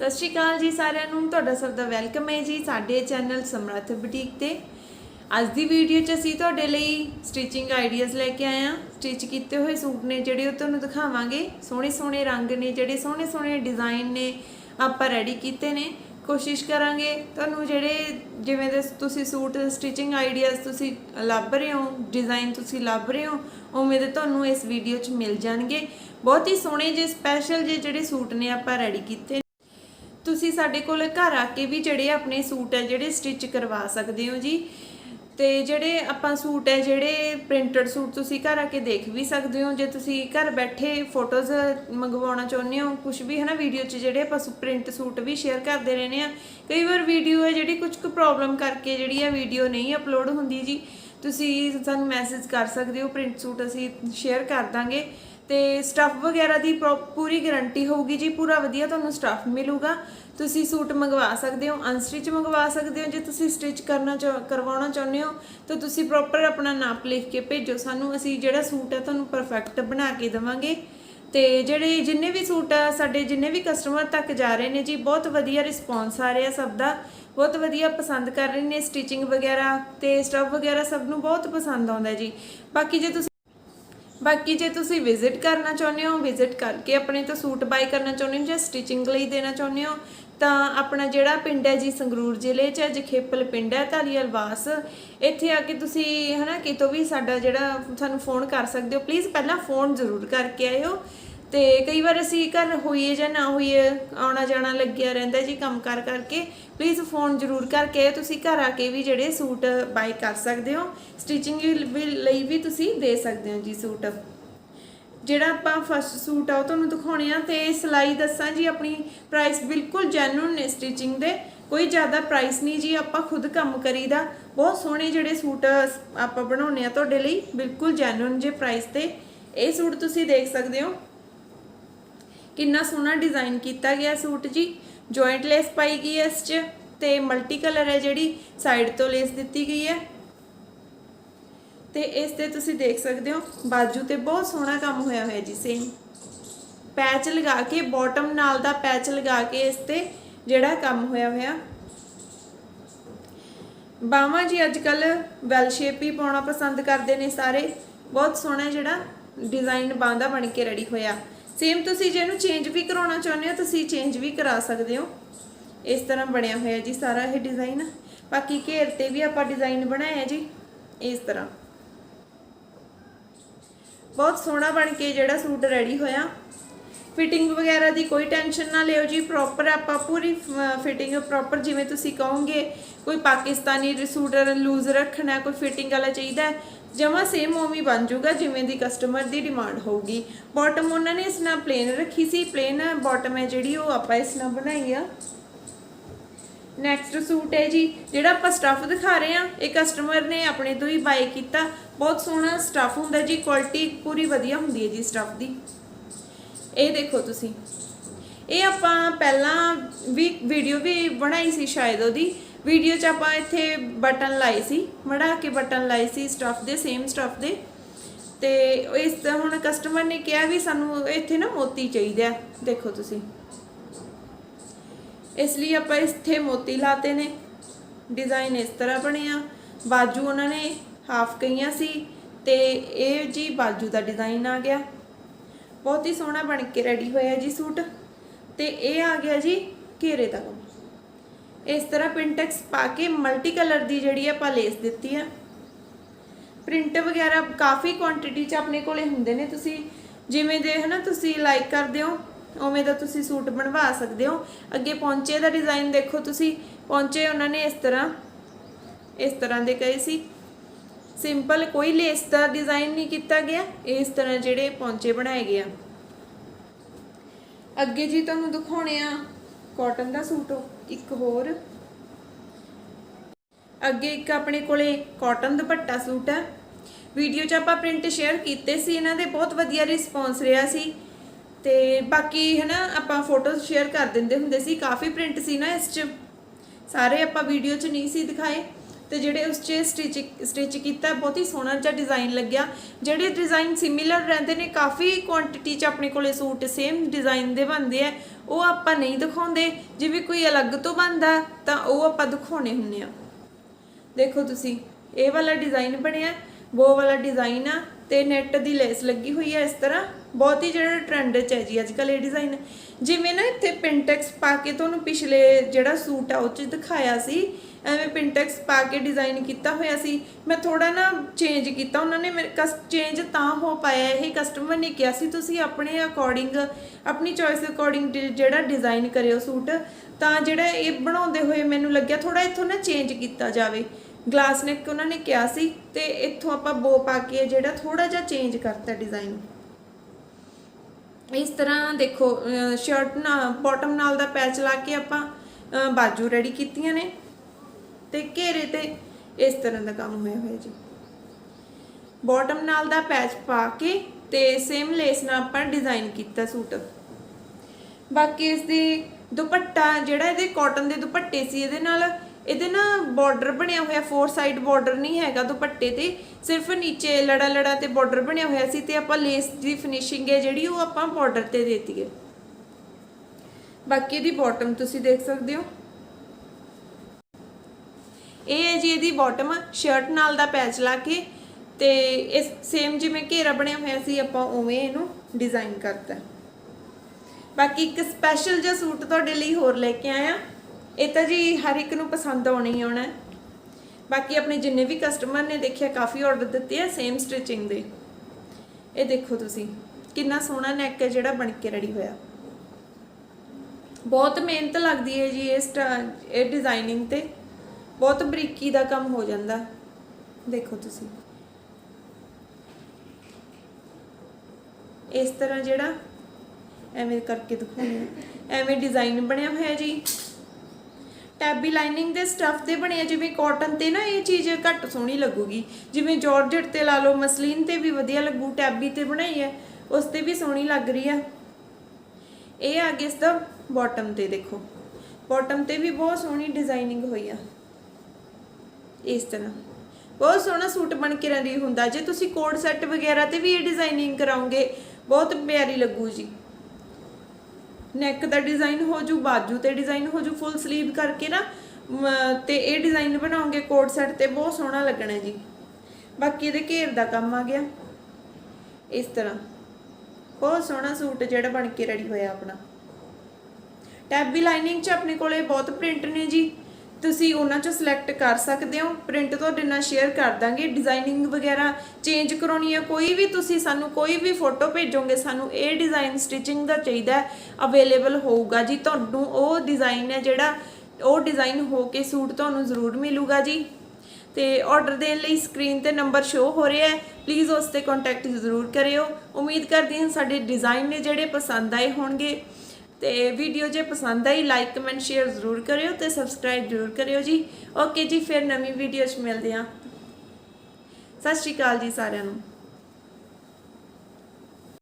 ਸਤਿ ਸ਼੍ਰੀ ਅਕਾਲ ਜੀ ਸਾਰਿਆਂ ਨੂੰ। ਤੁਹਾਡਾ ਸਭ ਦਾ ਵੈਲਕਮ ਹੈ ਜੀ ਸਾਡੇ ਚੈਨਲ ਸਮਰੱਥ ਬੁਟੀਕ ਤੇ। ਅੱਜ ਦੀ ਵੀਡੀਓ 'ਚ ਅਸੀਂ ਤੁਹਾਡੇ ਲਈ ਸਟਿਚਿੰਗ ਆਈਡੀਆਜ਼ ਲੈ ਕੇ ਆਏ ਹਾਂ। ਸਟਿਚ ਕੀਤੇ ਹੋਏ ਸੂਟ ਨੇ ਜਿਹੜੇ ਉਹ ਤੁਹਾਨੂੰ ਦਿਖਾਵਾਂਗੇ। ਸੋਹਣੇ ਸੋਹਣੇ ਰੰਗ ਨੇ ਜਿਹੜੇ ਸੋਹਣੇ ਸੋਹਣੇ ਡਿਜ਼ਾਈਨ ਨੇ ਆਪਾਂ ਰੈਡੀ ਕੀਤੇ ਨੇ। ਕੋਸ਼ਿਸ਼ ਕਰਾਂਗੇ ਤੁਹਾਨੂੰ ਜਿਹੜੇ ਜਿਵੇਂ ਦੇ ਤੁਸੀਂ ਸੂਟ ਸਟਿਚਿੰਗ ਆਈਡੀਆਜ਼ ਤੁਸੀਂ ਲੱਭ ਰਹੇ ਹੋ, ਡਿਜ਼ਾਈਨ ਤੁਸੀਂ ਲੱਭ ਰਹੇ ਹੋ, ਉਵੇਂ ਦੇ ਤੁਹਾਨੂੰ ਇਸ ਵੀਡੀਓ 'ਚ ਮਿਲ ਜਾਣਗੇ। ਬਹੁਤ ਹੀ ਸੋਹਣੇ ਜਿਹੇ ਸਪੈਸ਼ਲ ਜਿਹੇ ਜਿਹੜੇ ਸੂਟ ਨੇ ਆਪਾਂ ਰੈਡੀ ਕੀਤੇ ਤੁਸੀਂ ਸਾਡੇ ਕੋਲ ਘਰ ਆ ਕੇ ਵੀ ਜਿਹੜੇ ਆਪਣੇ ਸੂਟ ਹੈ, ਜਿਹੜੇ ਸਟਿਚ ਕਰਵਾ ਸਕਦੇ ਹੋ ਜੀ। ਤੇ ਜਿਹੜੇ ਆਪਾਂ ਸੂਟ ਹੈ, ਜਿਹੜੇ ਪ੍ਰਿੰਟਡ ਸੂਟ ਤੁਸੀਂ ਘਰ ਆ ਕੇ ਦੇਖ ਵੀ ਸਕਦੇ ਹੋ। ਜੇ ਤੁਸੀਂ ਘਰ ਬੈਠੇ ਫੋਟੋਜ਼ ਮੰਗਵਾਉਣਾ ਚਾਹੁੰਦੇ ਹੋ ਕੁਝ ਵੀ ਹੈ ਨਾ ਵੀਡੀਓ 'ਚ ਜਿਹੜੇ ਆਪਾਂ ਪ੍ਰਿੰਟ ਸੂਟ ਵੀ ਸ਼ੇਅਰ ਕਰਦੇ ਰਹਿੰਦੇ ਆ ਕਈ ਵਾਰ ਵੀਡੀਓ ਹੈ ਜਿਹੜੀ ਕੁਝ ਕੁ ਪ੍ਰੋਬਲਮ ਕਰਕੇ ਜਿਹੜੀ ਆ ਵੀਡੀਓ ਨਹੀਂ ਅਪਲੋਡ ਹੁੰਦੀ ਜੀ। ਤੁਸੀਂ ਸਾਨੂੰ ਮੈਸੇਜ ਕਰ ਸਕਦੇ ਹੋ ਪ੍ਰਿੰਟ ਸੂਟ ਅਸੀਂ ਸ਼ੇਅਰ ਕਰ ਦਾਂਗੇ। ਤੇ ਸਟੱਫ ਵਗੈਰਾ ਦੀ ਪ੍ਰੋ- ਪੂਰੀ ਗਾਰੰਟੀ ਹੋਊਗੀ ਜੀ, ਪੂਰਾ ਵਧੀਆ ਤੁਹਾਨੂੰ ਸਟੱਫ ਮਿਲੂਗਾ। ਤੁਸੀਂ ਸੂਟ ਮੰਗਵਾ ਸਕਦੇ ਹੋ, ਅਨਸਟਿਚ ਮੰਗਵਾ ਸਕਦੇ ਹੋ, ਜੇ ਤੁਸੀਂ ਸਟਿਚ ਕਰਨਾ ਚਾਹ ਕਰਵਾਉਣਾ ਚਾਹੁੰਦੇ ਹੋ, ਤਾਂ ਤੁਸੀਂ ਪ੍ਰੋਪਰ ਆਪਣਾ ਨਾਪ ਲਿਖ ਕੇ ਭੇਜੋ। ਸਾਨੂੰ ਅਸੀਂ ਜਿਹੜਾ ਸੂਟ ਹੈ ਤੁਹਾਨੂੰ ਪਰਫੈਕਟ ਬਣਾ ਕੇ ਦੇਵਾਂਗੇ। ਤੇ ਜਿਹੜੇ ਜਿੰਨੇ ਵੀ ਸੂਟ ਆ, ਸਾਡੇ ਜਿੰਨੇ ਵੀ ਕਸਟਮਰ ਤੱਕ ਜਾ ਰਹੇ ਨੇ ਜੀ, ਬਹੁਤ ਵਧੀਆ ਰਿਸਪੌਂਸ ਆ ਰਿਹਾ ਸਭ ਦਾ। ਬਹੁਤ ਵਧੀਆ ਪਸੰਦ ਕਰ ਰਹੇ ਨੇ ਸਟਿਚਿੰਗ ਵਗੈਰਾ ਤੇ ਸਟੱਫ ਵਗੈਰਾ ਸਭ ਨੂੰ ਬਹੁਤ ਪਸੰਦ ਆਉਂਦਾ ਜੀ। ਬਾਕੀ ਜੇ ਤੁਸੀਂ ਬਾਕੀ ਜੇ ਤੁਸੀਂ ਵਿਜ਼ਿਟ ਕਰਨਾ ਚਾਹੁੰਦੇ ਹੋ ਵਿਜ਼ਿਟ ਕਰਕੇ ਆਪਣੇ ਤੋਂ ਸੂਟ ਬਾਈ ਕਰਨਾ ਚਾਹੁੰਦੇ ਹੋ ਜਾਂ ਸਟਿਚਿੰਗ ਲਈ ਦੇਣਾ ਚਾਹੁੰਦੇ ਹੋ, ਤਾਂ ਆਪਣਾ ਜਿਹੜਾ ਪਿੰਡ ਹੈ ਜੀ ਸੰਗਰੂਰ ਜ਼ਿਲ੍ਹੇ 'ਚ ਹੈ ਜਖੇਪਲ ਪਿੰਡ ਹੈ ਧਾਲੀਵਾਲ ਵਾਸ ਇੱਥੇ ਆ ਕੇ ਤੁਸੀਂ ਹਨਾ ਕਿਤੋਂ ਵੀ ਸਾਡਾ ਜਿਹੜਾ ਸਾਨੂੰ ਫੋਨ ਕਰ ਸਕਦੇ ਹੋ। ਪਲੀਜ਼ ਪਹਿਲਾਂ ਫੋਨ ਜ਼ਰੂਰ ਕਰਕੇ ਆਇਓ। ਤੇ ਕਈ ਵਾਰ ਅਸੀਂ ਘਰ ਹੋਈਏ ਜਾਂ ਨਾ ਹੋਈਏ, ਆਉਣਾ ਜਾਣਾ ਲੱਗਿਆ ਰਹਿੰਦਾ ਜੀ ਕੰਮ ਕਰ ਕਰਕੇ ਪਲੀਜ਼ ਫੋਨ ਜ਼ਰੂਰ ਕਰਕੇ ਤੁਸੀਂ ਘਰ ਆ ਕੇ ਵੀ ਜਿਹੜੇ ਸੂਟ ਬਾਈ ਕਰ ਸਕਦੇ ਹੋ ਸਟਿਚਿੰਗ ਲਈ ਵੀ ਤੁਸੀਂ ਦੇ ਸਕਦੇ ਹੋ ਜੀ ਸੂਟ। ਜਿਹੜਾ ਆਪਾਂ ਫਸਟ ਸੂਟ ਆ ਉਹ ਤੁਹਾਨੂੰ ਦਿਖਾਉਣੇ ਆ ਤੇ ਸਿਲਾਈ ਦੱਸਾਂ ਜੀ, ਆਪਣੀ ਪ੍ਰਾਈਸ ਬਿਲਕੁਲ ਜੈਨੂਨ ਨੇ ਸਟਿਚਿੰਗ ਦੇ। ਕੋਈ ਜ਼ਿਆਦਾ ਪ੍ਰਾਈਸ ਨਹੀਂ ਜੀ, ਆਪਾਂ ਖੁਦ ਕੰਮ ਕਰੀਦਾ। ਬਹੁਤ ਸੋਹਣੇ ਜਿਹੜੇ ਸੂਟ ਆਪਾਂ ਬਣਾਉਣੇ ਆ, ਤੁਹਾਡੇ ਲਈ ਬਿਲਕੁਲ ਜੈਨੂਨ ਜੇ ਪ੍ਰਾਈਸ ਤੇ। ਇਹ ਸੂਟ ਤੁਸੀਂ ਦੇਖ ਸਕਦੇ ਹੋ। ਕਿੰਨਾ ਸੋਹਣਾ ਡਿਜ਼ਾਈਨ ਕੀਤਾ ਗਿਆ ਸੂਟ ਜੀ। ਜੁਆਇੰਟ ਲੇਸ ਪਾਈ ਗਈ ਹੈ ਇਸ 'ਚ ਤੇ ਮਲਟੀ ਕਲਰ ਹੈ ਜਿਹੜੀ ਸਾਈਡ ਤੋਂ ਲੇਸ ਦਿੱਤੀ ਗਈ ਹੈ। ਤੇ ਇਸ ਤੇ ਤੁਸੀਂ ਦੇਖ ਸਕਦੇ ਹੋ, ਬਾਜੂ ਤੇ ਬਹੁਤ ਸੋਹਣਾ ਕੰਮ ਹੋਇਆ ਹੋਇਆ ਜੀ ਸੇਮ ਪੈਚ ਲਗਾ ਕੇ ਬਾਟਮ ਨਾਲ ਦਾ ਪੈਚ ਲਗਾ ਕੇ ਇਸ ਤੇ ਜਿਹੜਾ ਕੰਮ ਹੋਇਆ ਹੋਇਆ। ਬਾਹਾਂ ਜੀ ਅੱਜ ਕੱਲ ਵੈਲ ਸ਼ੇਪ ਹੀ ਪਾਉਣਾ ਪਸੰਦ ਕਰਦੇ ਨੇ ਸਾਰੇ। ਬਹੁਤ ਸੋਹਣਾ ਜਿਹੜਾ ਡਿਜ਼ਾਈਨ ਬਾਂਦਾ ਬਣ ਕੇ ਰੈਡੀ ਹੋਇਆ। ਸੇਮ ਤੁਸੀਂ ਜੇ ਇਹਨੂੰ ਚੇਂਜ ਵੀ ਕਰਾਉਣਾ ਚਾਹੁੰਦੇ ਹੋ, ਤੁਸੀਂ ਚੇਂਜ ਵੀ ਕਰਾ ਸਕਦੇ ਹੋ। ਇਸ ਤਰ੍ਹਾਂ ਬਣਿਆ ਹੋਇਆ ਜੀ ਸਾਰਾ ਇਹ ਡਿਜ਼ਾਈਨ ਬਾਕੀ ਘੇਰ ਤੇ ਵੀ ਆਪਾਂ ਡਿਜ਼ਾਈਨ ਬਣਾਇਆ ਜੀ, ਇਸ ਤਰ੍ਹਾਂ। ਬਹੁਤ ਸੋਹਣਾ ਬਣ ਕੇ ਜਿਹੜਾ ਸੂਟ ਰੈਡੀ ਹੋਇਆ। ਫਿਟਿੰਗ ਵਗੈਰਾ ਦੀ ਕੋਈ ਟੈਨਸ਼ਨ ਨਾ ਲਿਓ ਜੀ ਪ੍ਰੋਪਰ ਆਪਾਂ ਪੂਰੀ ਫਿਟਿੰਗ ਪ੍ਰੋਪਰ ਜਿਵੇਂ ਤੁਸੀਂ ਕਹੋਗੇ, ਕੋਈ ਪਾਕਿਸਤਾਨੀ ਸੂਟ ਲੂਜ਼ ਰੱਖਣਾ, ਕੋਈ ਫਿਟਿੰਗ ਵਾਲਾ ਚਾਹੀਦਾ ਜਮਾ ਸੇਮ ਉਵੇਂ ਬਣ ਜਾਊਗਾ ਜਿਵੇਂ ਦੀ ਕਸਟਮਰ ਦੀ ਡਿਮਾਂਡ ਹੋਊਗੀ। ਬਾਟਮ ਉਹਨਾਂ ਨੇ ਇਸ ਨਾਲ ਪਲੇਨ ਰੱਖੀ ਸੀ। ਪਲੇਨ ਬਾਟਮ ਹੈ ਜਿਹੜੀ ਉਹ ਆਪਾਂ ਇਸ ਨਾਲ ਬਣਾਈ ਆ। ਨੈਕਸਟ ਸੂਟ ਹੈ ਜੀ, ਜਿਹੜਾ ਆਪਾਂ ਸਟੱਫ ਦਿਖਾ ਰਹੇ ਆ ਇਹ ਕਸਟਮਰ ਨੇ ਆਪਣੇ ਤੋਂ ਹੀ ਬਾਈ ਕੀਤਾ। ਬਹੁਤ ਸੋਹਣਾ ਸਟੱਫ ਹੁੰਦਾ ਜੀ ਕੁਆਲਿਟੀ ਪੂਰੀ ਵਧੀਆ ਹੁੰਦੀ ਹੈ ਜੀ ਸਟੱਫ ਦੀ। ਇਹ ਦੇਖੋ ਤੁਸੀਂ। ਇਹ ਆਪਾਂ ਪਹਿਲਾਂ ਵੀ ਵੀਡੀਓ ਵੀ ਬਣਾਈ ਸੀ ਸ਼ਾਇਦ ਉਹਦੀ। ਵੀਡੀਓ 'ਚ ਆਪਾਂ ਇੱਥੇ ਬਟਨ ਲਾਏ ਸੀ, ਮੜਾ ਕੇ ਬਟਨ ਲਾਏ ਸੀ ਸਟਫ ਦੇ ਸੇਮ ਸਟਫ ਦੇ। ਤੇ ਇਸ ਹੁਣ ਕਸਟਮਰ ਨੇ ਕਿਹਾ ਵੀ ਸਾਨੂੰ ਇੱਥੇ ਨਾ ਮੋਤੀ ਚਾਹੀਦਾ, ਦੇਖੋ ਤੁਸੀਂ। ਇਸ ਲਈ ਆਪਾਂ ਇੱਥੇ ਮੋਤੀ ਲਾਤੇ ਨੇ। ਡਿਜ਼ਾਈਨ ਇਸ ਤਰ੍ਹਾਂ ਬਣਿਆ ਬਾਜੂ ਉਹਨਾਂ ਨੇ ਹਾਫ ਕਈਆਂ ਸੀ ਤੇ ਇਹ ਜੀ ਬਾਜੂ ਦਾ ਡਿਜ਼ਾਈਨ ਆ ਗਿਆ। ਬਹੁਤ ਹੀ ਸੋਹਣਾ ਬਣ ਕੇ ਰੈਡੀ ਹੋਇਆ ਜੀ ਸੂਟ। ਤੇ ਇਹ ਆ ਗਿਆ ਜੀ ਘੇਰੇ ਦਾ ਕੰਮ। ਇਸ ਤਰ੍ਹਾਂ ਪਿੰਟੈਕਸ ਪਾ ਕੇ ਮਲਟੀ ਕਲਰ ਦੀ ਜਿਹੜੀ ਆਪਾਂ ਲੇਸ ਦਿੱਤੀ ਆ। ਪ੍ਰਿੰਟ ਵਗੈਰਾ ਕਾਫੀ ਕੁਆਂਟੀਟੀ ਚ ਆਪਣੇ ਕੋਲੇ ਹੁੰਦੇ ਨੇ। ਤੁਸੀਂ ਜਿਵੇਂ ਦੇ ਹਨਾ, ਤੁਸੀਂ ਲਾਈਕ ਕਰਦੇ ਹੋ, ਉਵੇਂ ਦਾ ਤੁਸੀਂ ਸੂਟ ਬਣਵਾ ਸਕਦੇ ਹੋ। ਅੱਗੇ ਪੌਂਚੇ ਦਾ ਡਿਜ਼ਾਈਨ ਦੇਖੋ ਤੁਸੀਂ, ਪੌਂਚੇ ਉਹਨਾਂ ਨੇ ਇਸ ਤਰ੍ਹਾਂ ਇਸ ਤਰ੍ਹਾਂ ਦੇ ਕਹੇ ਸੀ। ਸਿੰਪਲ ਕੋਈ ਲੇਸ ਦਾ ਡਿਜ਼ਾਈਨ ਨਹੀਂ ਕੀਤਾ ਗਿਆ, ਇਸ ਤਰ੍ਹਾਂ ਜਿਹੜੇ ਪੌਂਚੇ ਬਣਾਏ ਗਏ ਆ। ਅੱਗੇ ਜੀ ਤੁਹਾਨੂੰ ਦਿਖਾਉਣੇ ਆ ਕਾਟਨ ਦਾ ਸੂਟ ਇੱਕ ਹੋਰ। ਅੱਗੇ ਇੱਕ ਆਪਣੇ ਕੋਲੇ ਕਾਟਨ ਦੁਪੱਟਾ ਸੂਟ ਹੈ। ਵੀਡੀਓ 'ਚ ਆਪਾਂ ਪ੍ਰਿੰਟ ਸ਼ੇਅਰ ਕੀਤੇ ਸੀ, ਇਹਨਾਂ ਦੇ ਬਹੁਤ ਵਧੀਆ ਰਿਸਪੌਂਸ ਰਿਹਾ ਸੀ। ਤੇ ਬਾਕੀ ਹਨਾ, ਆਪਾਂ ਫੋਟੋਜ਼ ਸ਼ੇਅਰ ਕਰ ਦਿੰਦੇ ਹੁੰਦੇ ਸੀ, ਕਾਫੀ ਪ੍ਰਿੰਟ ਸੀ ਨਾ ਇਸ 'ਚ। ਸਾਰੇ ਆਪਾਂ ਵੀਡੀਓ 'ਚ ਨਹੀਂ ਸੀ ਦਿਖਾਏ। ਤੇ ਜਿਹੜੇ ਉਸ 'ਚ ਸਟਿਚ ਸਟਿਚ ਕੀਤਾ, ਬਹੁਤ ਹੀ ਸੋਹਣਾ ਜਿਹਾ ਡਿਜ਼ਾਈਨ ਲੱਗਿਆ। ਜਿਹੜੇ ਡਿਜ਼ਾਈਨ ਸਿਮਿਲਰ ਰਹਿੰਦੇ ਨੇ, ਕਾਫੀ ਕੁਆਂਟੀਟੀ 'ਚ ਆਪਣੇ ਕੋਲੇ ਸੂਟ ਸੇਮ ਡਿਜ਼ਾਈਨ ਦੇ ਬਣਦੇ ਆ ਉਹ ਆਪਾਂ ਨਹੀਂ ਦਿਖਾਉਂਦੇ। ਜਿਵੇਂ ਕੋਈ ਅਲੱਗ ਤੋਂ ਬਣਦਾ, ਤਾਂ ਉਹ ਆਪਾਂ ਦਿਖਾਉਣੇ ਹੁੰਨੇ ਆ। ਦੇਖੋ ਤੁਸੀਂ, ਇਹ ਵਾਲਾ ਡਿਜ਼ਾਈਨ ਬਣਿਆ ਬੋ ਵਾਲਾ ਡਿਜ਼ਾਈਨ ਆ ਤੇ ਨੈਟ ਦੀ ਲੈਸ ਲੱਗੀ ਹੋਈ ਹੈ ਇਸ ਤਰ੍ਹਾਂ। ਬਹੁਤ ਹੀ ਜਿਹੜਾ ਟ੍ਰੈਂਡ 'ਚ ਹੈ ਜੀ ਅੱਜ ਕੱਲ੍ਹ ਇਹ ਡਿਜ਼ਾਈਨ ਜਿਵੇਂ ਨਾ ਇੱਥੇ ਪਿੰਟੈਕਸ ਪਾ ਕੇ ਤੁਹਾਨੂੰ ਪਿਛਲੇ ਜਿਹੜਾ ਸੂਟ ਆ, ਉਹ 'ਚ ਦਿਖਾਇਆ ਸੀ। ਐਵੇਂ ਪਿੰਟੈਕਸ ਪਾ ਕੇ ਡਿਜ਼ਾਈਨ ਕੀਤਾ ਹੋਇਆ ਸੀ। ਮੈਂ ਥੋੜਾ ਨਾ ਚੇਂਜ ਕੀਤਾ, ਉਹਨਾਂ ਨੇ ਮੇਰੇ ਕਸ ਚੇਂਜ ਤਾਂ ਹੋ ਪਾਇਆ, ਇਹ ਕਸਟਮਰ ਨੇ ਕਿਹਾ ਸੀ, ਤੁਸੀਂ ਆਪਣੇ ਅਕੋਰਡਿੰਗ ਆਪਣੀ ਚੋਇਸ ਅਕੋਰਡਿੰਗ ਜਿਹੜਾ ਡਿਜ਼ਾਈਨ ਕਰਿਓ ਸੂਟ, ਤਾਂ ਜਿਹੜਾ ਇਹ ਬਣਾਉਂਦੇ ਹੋਏ ਮੈਨੂੰ ਲੱਗਿਆ ਥੋੜਾ ਇੱਥੋਂ ਨਾ ਚੇਂਜ ਕੀਤਾ ਜਾਵੇ। ਗਲਾਸ ਨੈਕ ਉਹਨਾਂ ਨੇ ਕਿਹਾ ਸੀ, ਤੇ ਇੱਥੋਂ ਆਪਾਂ ਬੋ ਪਾ ਕੇ ਜਿਹੜਾ ਥੋੜਾ ਜਿਹਾ ਚੇਂਜ ਕਰਤਾ ਡਿਜ਼ਾਈਨ ਇਸ ਤਰ੍ਹਾਂ ਦੇਖੋ ਸ਼ਰਟ ਨਾਲ ਬਾਟਮ ਨਾਲ ਦਾ ਪੈਚ ਲਾ ਕੇ ਆਪਾਂ ਬਾਜੂ ਰੈਡੀ ਕੀਤੀਆਂ ਨੇ ਤੇ ਘੇਰੇ ਤੇ ਇਸ ਤਰ੍ਹਾਂ ਦਾ ਕੰਮ ਹੋਇਆ ਹੋਇਆ ਜੀ। ਬਾਟਮ ਨਾਲ ਦਾ ਪੈਚ ਪਾ ਕੇ ਤੇ ਸੇਮ ਲੇਸ ਨਾਲ ਆਪਾਂ ਡਿਜ਼ਾਈਨ ਕੀਤਾ ਸੂਟ। ਬਾਕੀ ਇਸ ਦੀ ਦੁਪੱਟਾ ਜਿਹੜਾ ਇਹਦੇ ਕਾਟਨ ਦੇ ਦੁਪੱਟੇ ਸੀ, ਇਹਦੇ ਨਾਲ ਇਹਦੇ ਨਾ ਬਾਰਡਰ ਬਣਿਆ ਹੋਇਆ ਫੋਰ ਸਾਈਡ ਬਾਰਡਰ ਨਹੀਂ ਹੈਗਾ ਦੁਪੱਟੇ ਤੇ, ਸਿਰਫ ਨੀਚੇ ਲੜਾ ਲੜਾ ਤੇ ਬਾਰਡਰ ਬਣਿਆ ਹੋਇਆ ਸੀ ਤੇ ਆਪਾਂ ਲੇਸ ਦੀ ਫਿਨਿਸ਼ਿੰਗ ਹੈ ਜਿਹੜੀ, ਉਹ ਆਪਾਂ ਬਾਰਡਰ ਤੇ ਦੇਤੀ ਹੈ ਬਾਕੀ ਇਹਦੀ ਬਾਟਮ ਤੁਸੀਂ ਦੇਖ ਸਕਦੇ ਹੋ। ਇਹ ਹੈ ਜੀ ਇਹਦੀ ਬਾਟਮ ਸ਼ਰਟ ਨਾਲ ਦਾ ਪੈਚ ਲਾ ਕੇ ਤੇ ਇਸ ਸੇਮ ਜਿਵੇਂ ਘੇਰਾ ਬਣਿਆ ਹੋਇਆ ਸੀ, ਆਪਾਂ ਉਵੇਂ ਇਹਨੂੰ ਡਿਜ਼ਾਈਨ ਕਰਤਾ। ਬਾਕੀ ਇੱਕ ਸਪੈਸ਼ਲ ਜਿਹਾ ਸੂਟ ਤੁਹਾਡੇ ਲਈ ਹੋਰ ਲੈ ਕੇ ਆਇਆ। ਇਹ ਤਾਂ ਜੀ ਹਰ ਇੱਕ ਨੂੰ ਪਸੰਦ ਆਉਣਾ ਹੀ ਆਉਣਾ ਬਾਕੀ ਆਪਣੇ ਜਿੰਨੇ ਵੀ ਕਸਟਮਰ ਨੇ ਦੇਖਿਆ, ਕਾਫੀ ਆਰਡਰ ਦਿੱਤੇ ਆ ਸੇਮ ਸਟਿਚਿੰਗ ਦੇ। ਇਹ ਦੇਖੋ ਤੁਸੀਂ, ਕਿੰਨਾ ਸੋਹਣਾ ਨੈਕ ਹੈ ਜਿਹੜਾ ਬਣ ਕੇ ਰੈਡੀ ਹੋਇਆ। ਬਹੁਤ ਮਿਹਨਤ ਲੱਗਦੀ ਹੈ ਜੀ ਇਸ ਸਟਾ- ਇਹ ਡਿਜ਼ਾਈਨਿੰਗ ਤੇ। ਬਹੁਤ ਬਰੀਕੀ ਦਾ ਕੰਮ ਹੋ ਜਾਂਦਾ। ਦੇਖੋ ਤੁਸੀਂ। ਇਸ ਤਰ੍ਹਾਂ ਜਿਹੜਾ, ਐਵੇਂ ਕਰਕੇ ਦਿਖਾਉਂਦੇ ਐਵੇਂ ਡਿਜ਼ਾਈਨ ਬਣਿਆ ਹੋਇਆ ਜੀ। ਟੈਬੀ ਲਾਈਨਿੰਗ ਦੇ ਸਟੱਫ ਦੇ ਬਣੇ ਆ, ਜਿਵੇਂ ਕਾਟਨ ਤੇ ਨਾ ਇਹ ਚੀਜ਼ ਘੱਟ ਸੋਹਣੀ ਲੱਗੂਗੀ। ਜਿਵੇਂ ਜਾਰਜਟ ਤੇ ਲਾ ਲਓ, ਮਸਲੀਨ ਤੇ ਵੀ ਵਧੀਆ ਲੱਗੂ, ਟੈਬੀ ਤੇ ਬਣਾਈ ਹੈ, ਉਸ ਤੇ ਵੀ ਸੋਹਣੀ ਲੱਗ ਰਹੀ ਆ। ਇਹ ਆ ਗਿਆ ਇਸ ਦਾ ਬਾਟਮ ਤੇ ਦੇਖੋ। ਬਾਟਮ ਤੇ ਵੀ ਬਹੁਤ ਸੋਹਣੀ ਡਿਜ਼ਾਈਨਿੰਗ ਹੋਈ ਆ। ਇਸ ਤਰ੍ਹਾਂ। ਬਹੁਤ ਸੋਹਣਾ ਸੂਟ ਬਣ ਕੇ ਰੈਡੀ ਹੁੰਦਾ। ਜੇ ਤੁਸੀਂ ਕੋਡ ਸੈੱਟ ਵਗੈਰਾ ਤੇ ਵੀ ਇਹ ਡਿਜ਼ਾਈਨਿੰਗ ਕਰਾਉਂਗੇ ਬਹੁਤ ਪਿਆਰੀ ਲੱਗੂ ਜੀ। ਨੈਕ ਦਾ ਡਿਜ਼ਾਈਨ ਹੋ ਜੂ ਬਾਜੂ ਤੇ ਡਿਜ਼ਾਈਨ ਹੋ ਜੂ ਫੁੱਲ ਸਲੀਵ ਕਰਕੇ ਨਾ ਮ, ਤੇ ਇਹ ਡਿਜ਼ਾਈਨ ਬਣਾਉਂਗੇ ਕੋਡ ਸੈੱਟ ਤੇ ਬਹੁਤ ਸੋਹਣਾ ਲੱਗਣਾ ਜੀ। ਬਾਕੀ ਇਹਦੇ ਘੇਰ ਦਾ ਕੰਮ ਆ ਗਿਆ। ਇਸ ਤਰ੍ਹਾਂ। ਬਹੁਤ ਸੋਹਣਾ ਸੂਟ ਜਿਹੜਾ ਬਣ ਕੇ ਰੈਡੀ ਹੋਇਆ ਆਪਣਾ। ਟੈਬੀ ਲਾਈਨਿੰਗ 'ਚ ਆਪਣੇ ਕੋਲੇ ਬਹੁਤ ਪ੍ਰਿੰਟ ਨੇ ਜੀ। ਤੁਸੀਂ ਉਹਨਾਂ 'ਚੋਂ ਸਿਲੈਕਟ ਕਰ ਸਕਦੇ ਹੋ ਪ੍ਰਿੰਟ ਤੁਹਾਡੇ ਨਾਲ ਸ਼ੇਅਰ ਕਰ ਦਾਂਗੇ ਡਿਜ਼ਾਈਨਿੰਗ ਵਗੈਰਾ ਚੇਂਜ ਕਰਾਉਣੀ ਹੈ ਕੋਈ ਵੀ ਤੁਸੀਂ ਸਾਨੂੰ ਕੋਈ ਵੀ ਫੋਟੋ ਭੇਜੋਗੇ, ਸਾਨੂੰ ਇਹ ਡਿਜ਼ਾਈਨ ਸਟਿਚਿੰਗ ਦਾ ਚਾਹੀਦਾ ਅਵੇਲੇਬਲ ਹੋਊਗਾ ਜੀ, ਤੁਹਾਨੂੰ ਉਹ ਡਿਜ਼ਾਈਨ ਹੈ ਜਿਹੜਾ, ਉਹ ਡਿਜ਼ਾਈਨ ਹੋ ਕੇ ਸੂਟ ਤੁਹਾਨੂੰ ਜ਼ਰੂਰ ਮਿਲੂਗਾ ਜੀ। ਤੇ ਆਰਡਰ ਦੇਣ ਲਈ ਸਕਰੀਨ ਤੇ ਨੰਬਰ ਸ਼ੋ ਹੋ ਰਿਹਾ ਹੈ ਪਲੀਜ਼ ਉਸ ਤੇ ਕੰਟੈਕਟ ਜ਼ਰੂਰ ਕਰਿਓ। ਉਮੀਦ ਕਰਦੀ ਹਾਂ ਸਾਡੇ ਡਿਜ਼ਾਈਨ ਨੇ ਜਿਹੜੇ ਪਸੰਦ ਆਏ ਹੋਣਗੇ। ਤੇ ਵੀਡੀਓ ਜੇ ਪਸੰਦ ਆਈ ਲਾਈਕ ਕਮੈਂਟ ਸ਼ੇਅਰ ਜ਼ਰੂਰ ਕਰਿਓ ਤੇ ਸਬਸਕ੍ਰਾਈਬ ਜ਼ਰੂਰ ਕਰਿਓ ਜੀ। ਓਕੇ ਜੀ, ਫਿਰ ਨਵੀਂ ਵੀਡੀਓ 'ਚ ਮਿਲਦੇ ਹਾਂ। ਸਤਿ ਸ਼੍ਰੀ ਅਕਾਲ ਜੀ ਸਾਰਿਆਂ ਨੂੰ।